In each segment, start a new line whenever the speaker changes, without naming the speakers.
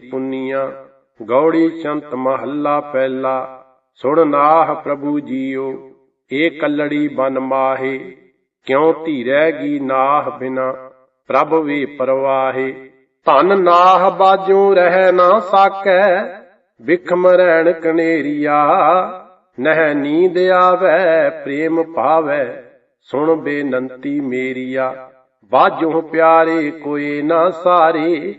ਪੁੰਨੀਆਂ, ਗੌੜੀ ਸ਼ੰਤ ਮਹੱਲਾ ਪਹਿਲਾ, ਸੁਣ ਨਾਹ ਪ੍ਰਭੂ ਜੀਓ ਏ ਕੱਲੜੀ ਬਨ ਮਾਹੇ, ਕਿਉ ਧੀਰੈਗੀ ਨਾਹ ਬਿਨਾ, ਪ੍ਰਭ ਵੇ ਪਰਵਾਹੇ। ਧਨ ਨਾਹ ਬਾਜੂ ਰਹਿ ਨਾ ਸਾਕੈ ਵਿਖਮ ਰਹਿਣ ਕਨੇਰੀਆ, ਨਹਿ ਨੀਂਦ ਆਵੈ, ਪ੍ਰੇਮ ਭਾਵੈ, ਸੁਣ ਬੇਨੰਤੀ ਮੇਰੀਆ। ਬਾਜੂ ਪਿਆਰੇ ਕੋਏ ਨਾ ਸਾਰੇ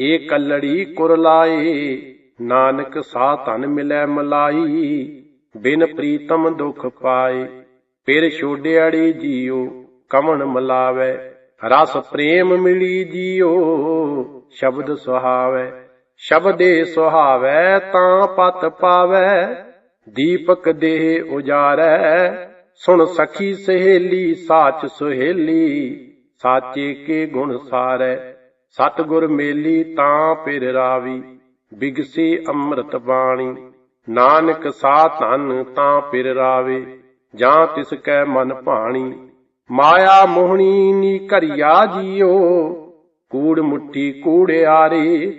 ਏ ਕੱਲੜੀ ਕੁਰਲਾਏ ਨਾਨਕ ਸਾ ਧਨ ਮਿਲੈ ਮਲਾਈ, ਬਿਨ ਪ੍ਰੀਤਮ ਦੁਖ ਪਾਏ। ਫਿਰ ਛੋਡਿਆੜੀ ਜੀਓ ਕਵਣ ਮਲਾਵੇ, ਰਸ ਪ੍ਰੇਮ ਮਿਲੀ ਜੀਓ ਸ਼ਬਦ ਸੁਹਾਵੇ। ਸ਼ਬਦੇ ਸੁਹਾਵੇ, ਤਾਂ ਪਤ ਪਾਵੇ, ਦੀਪਕ ਦੇਹ ਉਜਾਰੈ। ਸੁਣ ਸਖੀ ਸਹੇਲੀ, ਸਾਚ ਸੁਹੇਲੀ, ਸਾਚੇ ਕੇ ਗੁਣ ਸਾਰੈ। ਸਤਗੁਰ ਮੇਲੀ ਤਾਂ ਪਿਰ ਰਾਵੀ, ਬਿਗਸੀ ਅੰਮ੍ਰਿਤ ਬਾਣੀ। ਨਾਨਕ ਸਾ ਧਨ ਤਾਂ ਪਿਰ ਰਾਵੇ, ਜਾਂ ਤਿਸ ਕੈ ਮਨ ਭਾਣੀ। ਮਾਇਆ ਮੋਹਣੀ ਨੀ ਘਰਿਆ ਜੀਓ, ਕੂੜ ਮੁੱਠੀ ਕੂੜਿਆਰੇ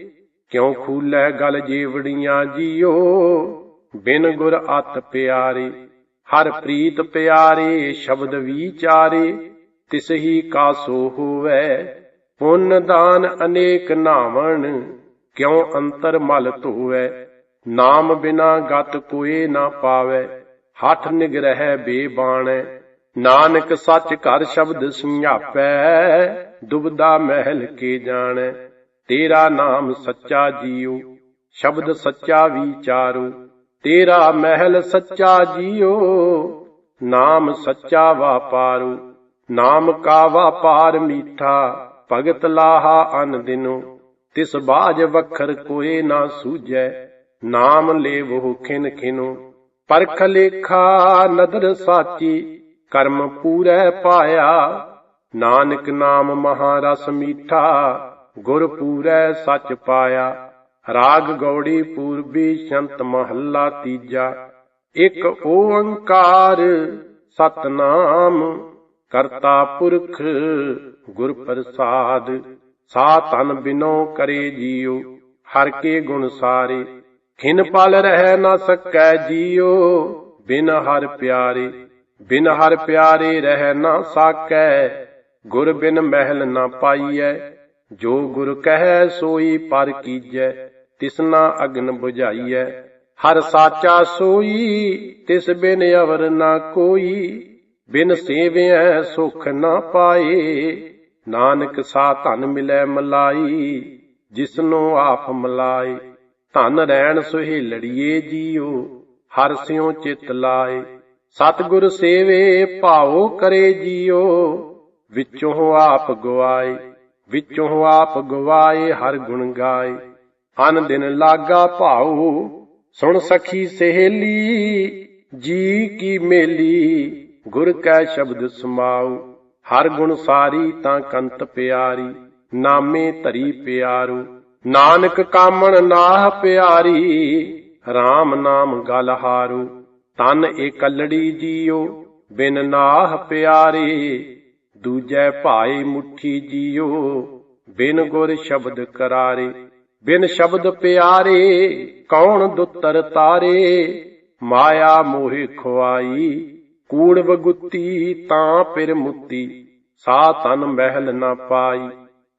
ਕਿਉ ਖੂਲੇ ਗਲ ਜੀਵੜੀਆਂ ਜੀਓ। ਬਿਨ ਗੁਰ ਅਤ ਪਿਆਰੇ, ਹਰ ਪ੍ਰੀਤ ਪਿਆਰੇ, ਸ਼ਬਦ ਵਿਚਾਰੇ ਤਿਸ ਹੀ ਕਾ ਸੋ ਹੋਵੇ ਪੁੰਨ ਦਾਨ ਅਨੇਕ ਨਾਵਣ, ਕਿਉ ਅੰਤਰ ਮਲ ਧੋਵੈ? ਨਾਮ ਬਿਨਾ ਗਤ ਕੋਏ ਨਾ ਪਾਵੈ, ਹੱਠ ਨਿਗਰਹਿ ਬੇਬਾਣੈ। ਨਾਨਕ ਸੱਚ ਘਰ ਸ਼ਬਦ ਸਮਝਾਪੈ, ਦੁਬਦਾ ਮਹਿਲ ਕੇ ਜਾਣੈ। ਤੇਰਾ ਨਾਮ ਸੱਚਾ ਜੀਉ ਸ਼ਬਦ ਸੱਚਾ ਵਿਚਾਰੋ। ਤੇਰਾ ਮਹਿਲ ਸੱਚਾ ਜੀਉ ਨਾਮ ਸੱਚਾ ਵਾਪਾਰੂ। ਨਾਮ ਕਾ ਵਾਪਾਰ ਮੀਠਾ ਭਗਤ ਲਾਹਾ ਅਨ ਦਿਨੋ, ਤਿਸ ਬਾਜ ਵਖਰ ਕੋਏ ਨਾ ਸੂਝੈ, ਨਾਮ ਲੇਵੋ ਖਿਨ ਖਿਨੋ। ਪਰਖ ਲੇਖਾ ਨਦਰ ਸਾਚੀ, ਕਰਮ ਪੂਰੈ ਪਾਇਆ। ਨਾਨਕ ਨਾਮ ਮਹਾਰਸ ਮੀਠਾ, ਗੁਰ ਪੂਰੈ ਸੱਚ ਪਾਇਆ। ਰਾਗ ਗੌੜੀ ਪੂਰਬੀ ਸ਼ੰਤ ਮਹੱਲਾ ਤੀਜਾ। ਇੱਕ ਓੰਕਾਰ ਸਤਨਾਮ ਕਰਤਾ ਪੁਰਖ ਗੁਰ ਪ੍ਰਸਾਦ ਸਾ ਤਨ ਬਿਨੋ ਕਰੇ ਜੀਉ, ਹਰ ਕੇ ਗੁਣ ਸਾਰੇ, ਖਿਨ ਪਲ ਰਹਿ ਨਾ ਸਕੈ ਜੀਉ, ਬਿਨ ਹਰ ਪਿਆਰੇ, ਬਿਨ ਹਰ ਪਿਆਰੇ ਰਹਿ ਨਾ ਸਾਕੈ, ਗੁਰ ਬਿਨ ਮਹਿਲ ਨਾ ਪਾਈਐ, ਜੋ ਗੁਰ ਕਹੈ ਸੋਈ ਪਰ ਕੀਜੈ ਤਿਸਨਾ ਅਗਨ 부ਝਾਈਐ ਹਰ ਸਾਚਾ ਸੋਈ ਤਿਸ ਬਿਨ ਅਵਰ ਨਾ ਕੋਈ। ਬਿਨ ਸੇਵਿਐ ਸੁਖ ਨਾ ਪਾਏ, ਨਾਨਕ ਸਾ ਧਨ ਮਿਲੈ ਮਲਾਈ, ਜਿਸਨੋ ਆਪ ਮਲਾਏ। ਧਨ ਰਹਿਣ ਸੁਹੇਲੜੀਏ ਜੀਓ, ਹਰ ਸਿਉ ਚਿਤ ਲਾਏ। ਸਤਿਗੁਰ ਸੇਵੇ ਭਾਉ ਕਰੇ ਜੀਓ, ਵਿੱਚੋਂ ਆਪ ਗਵਾਏ। ਵਿੱਚੋਂ ਆਪ ਗਵਾਏ, ਹਰ ਗੁਣ ਗਾਏ। ਅਨ ਦਿਨ ਲਾਗਾ ਭਾਉ, ਸੁਣ ਸਖੀ ਸਹੇਲੀ, ਜੀ ਕੀ ਮੇਲੀ। ਗੁਰ ਕੈ ਸ਼ਬਦ ਸਮਾਉ, ਹਰ ਗੁਣ ਸਾਰੀ ਤਾਂ ਕੰਤ ਪਿਆਰੀ, ਨਾਮੇ ਧਰੀ ਪਿਆਰੂ, ਨਾਨਕ ਕਾਮਣ ਨਾਹ ਪਿਆਰੀ RAM ਨਾਮ ਗਲ ਹਾਰੂ, ਤਨ ਇਕੱਲੜੀ ਜੀਓ, ਬਿਨ ਨਾਹ ਪਿਆਰੇ, ਦੂਜੈ ਭਾਏ ਮੁਠੀ ਜੀਓ, ਬਿਨ ਗੁਰ ਸ਼ਬਦ ਕਰਾਰੇ, ਬਿਨ ਸ਼ਬਦ ਪਿਆਰੇ, ਕੌਣ ਦੁੱਤਰ ਤਾਰੇ, ਮਾਇਆ ਮੋਹਿ ਖੁਆਈ ਕੂੜ ਬਗੁੱਤੀ ਤਾਂ ਫਿਰ ਮੁੱਤੀ, ਸਾ ਤਨ ਮਹਿਲ ਨਾ ਪਾਈ।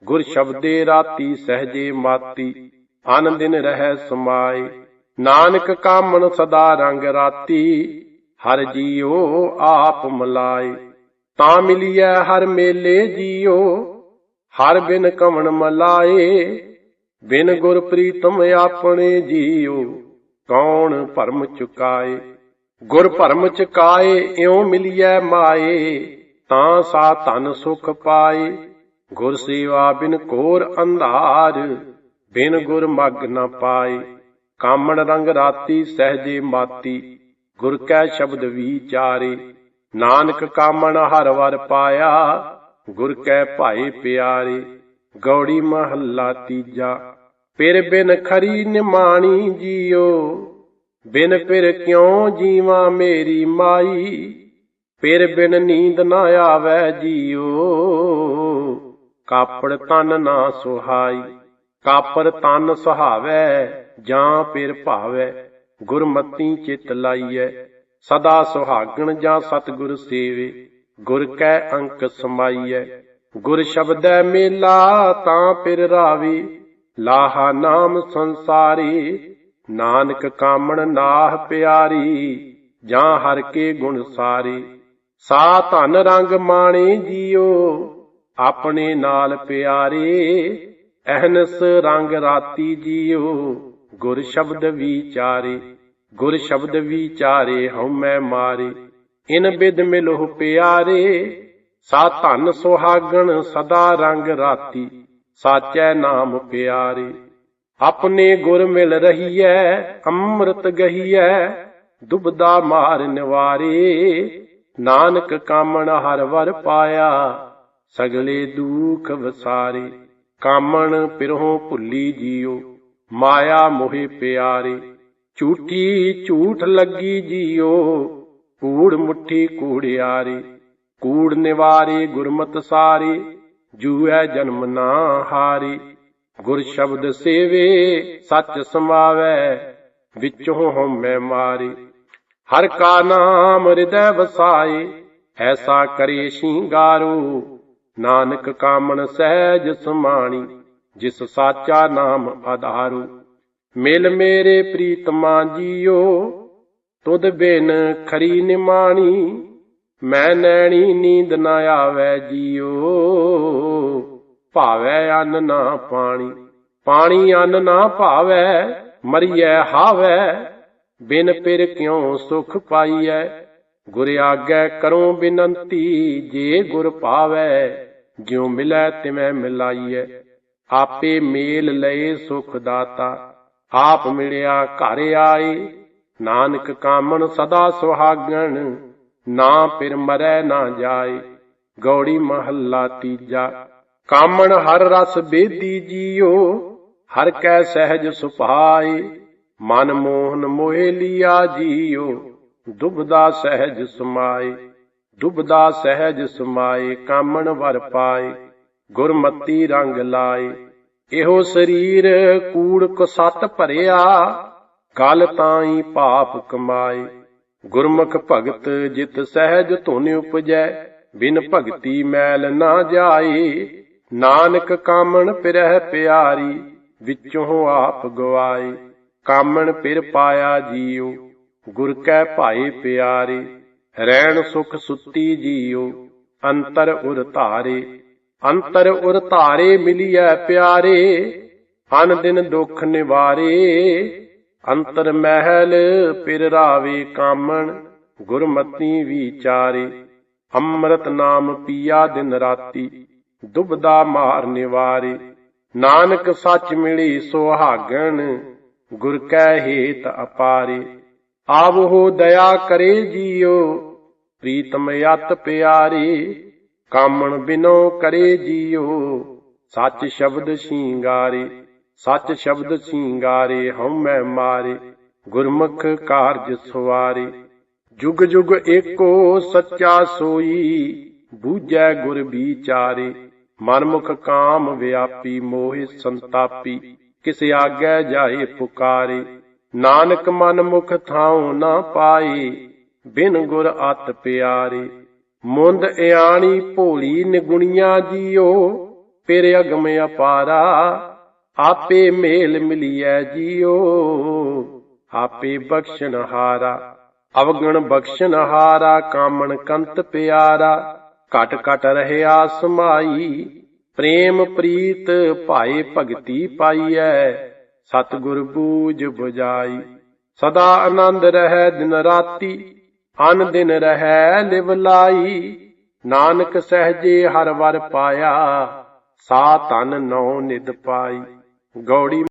ਗੁਰ ਸ਼ਬਦੇ ਰਾਤੀ ਸਹਜੇ ਮਾਤੀ, ਅਨ ਦਿਨ ਰਹਿ ਸਮਾਏ ਨਾਨਕ ਕਾਮਣ ਸਦਾ ਰੰਗ ਰਾਤੀ, ਹਰ ਜੀਓ ਆਪ ਮਲਾਏ ਤਾਂ ਮਿਲੀਐ ਹਰ ਮੇਲੇ ਜੀਓ ਹਰ ਬਿਨ ਕਮਣ ਮਲਾਏ। ਬਿਨ ਗੁਰ ਪ੍ਰੀਤਮ ਆਪਣੇ ਜੀਓ ਕੌਣ ਭਰਮ ਚੁਕਾਏ। ਗੁਰ ਭਰਮ ਚੁਕਾਏ ਇਉ ਮਿਲੀਐ ਮਾਏ, ਤਾਂ ਸਾ ਧਨ ਸੁਖ ਪਾਏ। ਗੁਰ ਸੇਵਾ ਬਿਨ ਕੋਰ ਅੰਧਾਰ, ਬਿਨ ਗੁਰ ਮਗ ਨਾ ਪਾਏ। ਕਾਮਣ ਰੰਗ ਰਾਤੀ ਸਹਜੇ ਮਾਤੀ, ਗੁਰ ਕੈ ਸ਼ਬਦ ਵਿਚਾਰੇ ਨਾਨਕ ਕਾਮਣ ਹਰ ਵਰ ਪਾਇਆ, ਗੁਰ ਕੈ ਭਾਏ ਪਿਆਰੇ। ਗੌੜੀ ਮਹੱਲਾ ਤੀਜਾ ਪਿਰ ਬਿਨ ਖਰੀ ਨਿਮਾਣੀ ਜੀਓ। ਬਿਨ ਪਿਰ ਕਿਉ ਜੀਵਾਂ ਮੇਰੀ ਮਾਈ? ਪਿਰ ਬਿਨ ਨੀਂਦ ਨਾ ਆਵੈ ਜੀਓ ਕਾਪੜ ਤਨ ਨਾ ਸੁਹਾਈ ਕਾਪਰ ਤਨ ਸੁਹਾਵੈ, ਜਾਂ ਪਿਰ ਭਾਵੈ, ਗੁਰਮਤੀ ਚਿਤ ਲਾਈਐ। ਸਦਾ ਸੁਹਾਗਣ ਜਾਂ ਸਤਿਗੁਰ ਸੇਵੇ, ਗੁਰ ਕੈ ਅੰਕ ਸਮਾਈਐ। ਗੁਰ ਸ਼ਬਦੈ ਮੇਲਾ ਤਾਂ ਪਿਰ ਰਾਵੀ, ਲਾਹਾ ਨਾਮ ਸੰਸਾਰੀ ਨਾਨਕ ਕਾਮਣ ਨਾਹ ਪਿਆਰੀ, ਜਾਂ ਹਰ ਕੇ ਗੁਣ ਸਾਰੇ। ਸਾ ਧਨ ਰੰਗ ਮਾਣੇ ਜੀਓ, ਆਪਣੇ ਨਾਲ ਪਿਆਰੇ। ਅਹਨਸ ਰੰਗ ਰਾਤੀ ਜੀਓ, ਗੁਰ ਸ਼ਬਦ ਵਿਚਾਰੇ। ਗੁਰ ਸ਼ਬਦ ਵਿਚਾਰੇ ਹਉਮੈ ਮਾਰੇ। ਇਨ ਬਿਦ ਮਿਲੋ ਪਿਆਰੇ, ਸਾ ਧਨ ਸੁਹਾਗਣ ਸਦਾ ਰੰਗ ਰਾਤੀ। ਸਾਚੈ ਨਾਮ ਪਿਆਰੇ। ਆਪਣੇ ਗੁਰ ਮਿਲ ਰਹੀਐ, ਅੰਮ੍ਰਿਤ ਗਹੀਐ, ਦੁਬਦਾ ਮਾਰ ਨਿਵਾਰੇ। ਨਾਨਕ ਕਾਮਣ ਹਰ ਵਰ ਪਾਇਆ, ਸਗਲੇ ਦੁਖ ਵਸਾਰੇ। ਕਾਮਣ ਪਿਰਹੋਂ ਭੁੱਲੀ ਜੀਓ, ਮਾਇਆ ਮੋਹਿ ਪਿਆਰੇ। ਝੂਠੀ ਝੂਠ ਲੱਗੀ ਜੀਓ, ਕੂੜ ਮੁੱਠੀ ਕੂੜਿਆਰੇ ਕੂੜ ਨਿਵਾਰੇ ਗੁਰਮਤ ਸਾਰੇ, ਜੂਐ ਜਨਮ ਨਾ ਹਾਰੇ। ਗੁਰ ਸ਼ਬਦ ਸੇਵੇ, ਸੱਚ ਸਮਾਵੈ, ਵਿੱਚੋਂ ਹਉਮੈ ਮਾਰੇ। ਹਰ ਕਾ ਨਾਮ ਹਿਰਦੈ ਵਸਾਏ, ਐਸਾ ਕਰੇ ਸ਼ਿੰਗਾਰੂ। ਨਾਨਕ ਕਾਮਣ ਸਹਿਜ ਸਮਾਣੀ, ਜਿਸ ਸਾਚਾ ਨਾਮ ਆਧਾਰੂ। ਮਿਲ ਮੇਰੇ ਪ੍ਰੀਤਮਾ ਜੀਓ, ਤੁਧ ਬਿਨ ਖਰੀ ਨਿਮਾਣੀ, ਮੈਂ ਨੈਣੀ ਨੀਂਦ ਨਾ ਆਵੈ ਜੀਓ। ਭਾਵੈ ਅੰਨ ਨਾ ਪਾਣੀ। ਪਾਣੀ ਅੰਨ ਨਾ ਭਾਵੈ, ਮਰੀਐ ਹਾਵੈ। ਬਿਨ ਪਿਰ ਕਿਉ ਸੁਖ ਪਾਈਐ? ਗੁਰ ਆਗੈ ਕਰੋ ਬਿਨੰਤੀ, ਜੇ ਗੁਰ ਭਾਵੈ ਜਿਉ ਮਿਲੈ ਤਿਵੈ ਮਿਲਾਈਐ। ਆਪੇ ਮੇਲ ਲਏ ਸੁਖ ਦਾਤਾ, ਆਪ ਮਿਲਿਆ ਘਰ ਆਏ। ਨਾਨਕ ਕਾਮਣ ਸਦਾ ਸੁਹਾਗਣ, ਨਾ ਫਿਰ ਮਰੈ ਨਾ ਜਾਏ। ਗੌੜੀ ਮਹੱਲਾ ਤੀਜਾ। ਕਾਮਣ ਹਰ ਰਸ ਬੇਦੀ ਜੀਓ, ਹਰ ਕੈ ਸਹਿਜ ਸੁਭਾਏ ਮਨ ਮੋਹਨ ਮੋਹਿ ਲਿਆ ਜੀਓ। ਦੁਬਦਾ ਸਹਿਜ ਸਮਾਏ, ਦੁਬਦਾ ਸਹਿਜ ਸਮਾਏ, ਕਾਮਣ ਵਰ ਪਾਏ, ਗੁਰਮਤੀ ਰੰਗ ਲਾਏ। ਇਹੋ ਸਰੀਰ ਕੂੜ ਕਸਤ ਭਰਿਆ, ਗਲ ਤਾਈ ਪਾਪ ਕਮਾਏ। ਗੁਰਮੁਖ ਭਗਤ ਜਿਤ ਸਹਿਜ ਧੁਨ ਉਪਜੈ, ਬਿਨ ਭਗਤੀ ਮੈਲ ਨਾ ਜਾਏ। ਨਾਨਕ ਕਾਮਣ ਪਿਰਹਿ ਪਿਆਰੀ, ਵਿੱਚੋਂ ਆਪ ਗਵਾਏ। ਕਾਮਣ ਪਿਰ ਪਾਇਆ ਜੀਉ, ਗੁਰ ਕੈ ਭਾਏ ਪਿਆਰੇ। ਰਹਿਣ ਸੁਖ ਸੁੱਤੀ ਜੀਉ, ਅੰਤਰ ਉਰ ਧਾਰੇ। ਅੰਤਰ ਉਰ ਧਾਰੇ ਮਿਲਿਐ ਪਿਆਰੇ, ਅਨ ਦਿਨ ਦੁਖ ਨਿਵਾਰੇ। ਅੰਤਰ ਮਹਿਲ ਪਿਰ ਰਾਵੇ ਕਾਮਣ, ਗੁਰਮਤੀ ਵਿਚਾਰੇ। ਅੰਮ੍ਰਿਤ ਨਾਮ ਪੀਆ ਦਿਨ ਰਾਤੀ। ਦੁਬਦਾ ਮਾਰ ਨਿਵਾਰੇ। ਨਾਨਕ ਸੱਚ ਮਿਲੀ ਸੁਹਾਗਣ, ਗੁਰ ਕੈ ਹੇਤ ਅਪਾਰੇ। ਆਵੋ ਦਇਆ ਕਰੇ ਜੀਓ, ਪ੍ਰੀਤਮ ਯਤ ਪਿਆਰੇ। ਕਾਮਣ ਬਿਨੋ ਕਰੇ ਜੀਓ, ਸੱਚ ਸ਼ਬਦ ਸ਼ਿੰਗਾਰੇ। ਸੱਚ ਸ਼ਬਦ ਸ਼ਿੰਗਾਰੇ ਹਉਮੈ ਮਾਰੇ, ਗੁਰਮੁਖ ਕਾਰਜ ਸਵਾਰੇ। ਜੁਗ ਜੁਗ ਏਕੋ ਸੱਚਾ ਸੋਈ, ਬੂਝੈ ਗੁਰ ਵਿਚਾਰੇ। ਮਨਮੁਖ ਕਾਮ ਵਿਆਪੀ ਮੋਹਿ ਸੰਤਾਪੀ, ਕਿਸ ਆਗੈ ਜਾਏ ਪੁਕਾਰੇ। ਨਾਨਕ ਮਨ ਮੁਖ ਥਾਉ ਨਾ ਪਾਈ ਬਿਨ ਗੁਰ ਅਤ ਪਿਆਰੇ। ਮੁੰਦ ਇਆਣੀ ਭੋਲੀ ਨਿਗੁਣੀਆਂ ਜੀਓ ਪਿਰ ਅਗਮ ਅਪਾਰਾ, ਆਪੇ ਮੇਲ ਮਿਲੀਐ ਜੀਓ। ਆਪੇ ਬਖਸ਼ਣ ਹਾਰਾ ਅਵਗਣ ਬਖਸ਼ਣ ਹਾਰਾ ਕਾਮਣ ਕੰਤ ਪਿਆਰਾ। ਘਟ ਘਟ ਰਹਿਆ ਸਮਾਈ ਪ੍ਰੇਮ ਪ੍ਰੀਤ ਭਾਏ ਭਗਤੀ ਪਾਈਐ, ਸਤਿਗੁਰ ਬੂਝ 부ਜਾਈ ਸਦਾ ਆਨੰਦ ਰਹਿ ਦਿਨ ਰਾਤੀ, ਅਨ ਦਿਨ ਰਹਿ ਲਿਵ ਲਾਈ। ਨਾਨਕ ਸਹਜੇ ਹਰ ਵਰ ਪਾਇਆ, ਸਾ ਤਨ ਨੌ ਨਿਦ ਪਾਈ। ਗੌੜੀ